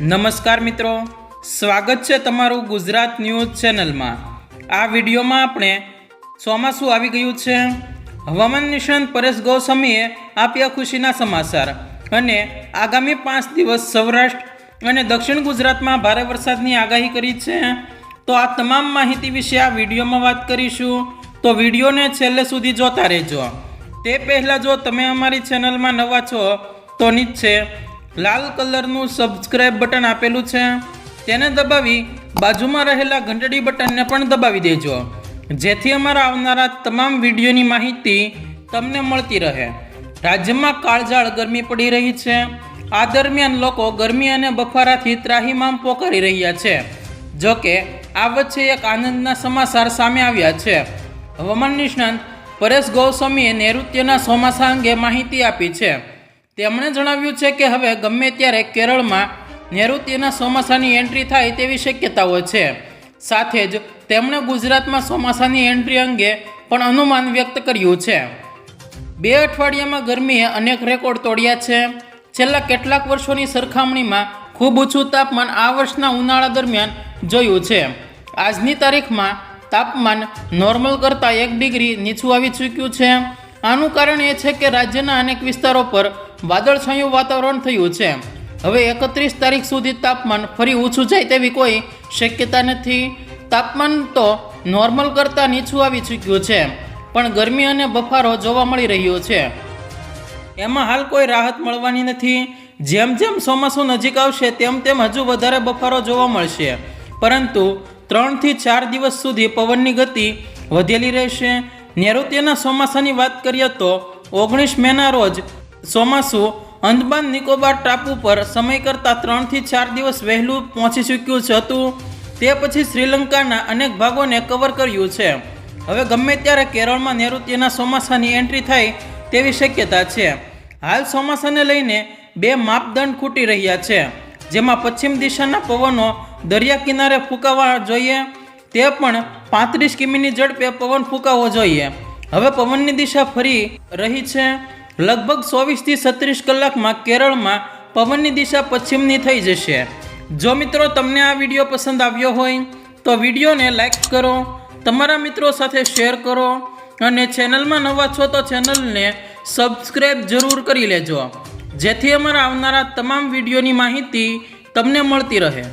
નમસ્કાર મિત્રો, સ્વાગત છે તમારું ગુજરાત ન્યૂઝ ચેનલમાં. આ વિડીયોમાં આપણે ચોમાસું આવી ગયું છે. હવામાન નિષ્ણાંત પરેશ ગૌસ્વામીએ આપ્યા ખુશીના સમાચાર અને આગામી પાંચ દિવસ સૌરાષ્ટ્ર અને દક્ષિણ ગુજરાતમાં ભારે વરસાદની આગાહી કરી છે. તો આ તમામ માહિતી વિશે આ વિડીયોમાં વાત કરીશું. તો વિડીયોને છેલ્લે સુધી જોતા રહેજો. તે પહેલાં જો તમે અમારી ચેનલમાં નવા છો, તો નીચે લાલ કલરનું સબસ્ક્રાઇબ બટન આપેલું છે, તેને દબાવી બાજુમાં રહેલા ઘંટડી બટનને પણ દબાવી દેજો. જેથી અમારા આવનારા તમામ વિડીયોની માહિતી તમને મળતી રહે. રાજ્યમાં કાળઝાળ ગરમી પડી રહી છે. આ દરમિયાન લોકો ગરમી અને બફારાથી ત્રાહીમામ પોકારી રહ્યા છે. જોકે, આ વચ્ચે એક આનંદના સમાચાર સામે આવ્યા છે. હવામાન નિષ્ણાંત પરેશ ગોસ્વામીએ નૈઋત્યના ચોમાસા અંગે માહિતી આપી છે. તેમણે જણાવ્યું છે કે હવે ગમે ત્યારે કેરળમાં નૈઋત્યના ચોમાસાની એન્ટ્રી થાય તેવી શક્યતાઓ છે. સાથે જ તેમણે ગુજરાતમાં ચોમાસાની એન્ટ્રી અંગે પણ અનુમાન વ્યક્ત કર્યું છે. બે અઠવાડિયામાં ગરમીએ અનેક રેકોર્ડ તોડ્યા છે. છેલ્લા કેટલાક વર્ષોની સરખામણીમાં ખૂબ ઊંચું તાપમાન આ વર્ષના ઉનાળા દરમિયાન જોયું છે. આજની તારીખમાં તાપમાન નોર્મલ કરતાં એક ડિગ્રી નીચું આવી ચૂક્યું છે. આનું કારણ એ છે કે રાજ્યના અનેક વિસ્તારો પર વાદળછાયું વાતાવરણ થયું છે. હવે એકત્રીસ તારીખ સુધી તાપમાન ફરી ઊંચું જાય તેવી કોઈ શક્યતા નથી. તાપમાન તો નોર્મલ કરતાં નીચું આવી ચૂક્યું છે, પણ ગરમી અને બફારો જોવા મળી રહ્યો છે. એમાં હાલ કોઈ રાહત મળવાની નથી. જેમ જેમ ચોમાસું નજીક આવશે તેમ તેમ હજુ વધારે બફારો જોવા મળશે. પરંતુ ત્રણથી ચાર દિવસ સુધી પવનની ગતિ વધેલી રહેશે. નૈઋત્યના ચોમાસાની વાત કરીએ તો ઓગણીસ મેના રોજ ચોમાસું અંદમાન નિકોબાર ટાપુ પર સમય કરતાં ત્રણથી ચાર દિવસ વહેલું પહોંચી ચૂક્યું હતું. તે પછી શ્રીલંકાના અનેક ભાગોને કવર કર્યું છે. હવે ગમે ત્યારે કેરળમાં નૈઋત્યના ચોમાસાની એન્ટ્રી થાય તેવી શક્યતા છે. હાલ ચોમાસાને લઈને બે માપદંડ ખૂટી રહ્યા છે. જેમાં પશ્ચિમ દિશાના પવનો દરિયા કિનારે ફૂંકાવા જોઈએ. તે પણ પાંત્રીસ કિમીની ઝડપે પવન ફૂંકાવવો જોઈએ. હવે પવનની દિશા ફરી રહી છે. લગભગ ચોવીસથી છત્રીસ કલાકમાં કેરળમાં પવનની દિશા પશ્ચિમની થઈ જશે. જો મિત્રો તમને આ વીડિયો પસંદ આવ્યો હોય, તો વિડીયોને લાઈક કરો, તમારા મિત્રો સાથે શેર કરો અને ચેનલમાં નવા છો તો ચેનલને સબસ્ક્રાઈબ જરૂર કરી લેજો. જેથી અમારા આવનારા તમામ વિડીયોની માહિતી તમને મળતી રહે.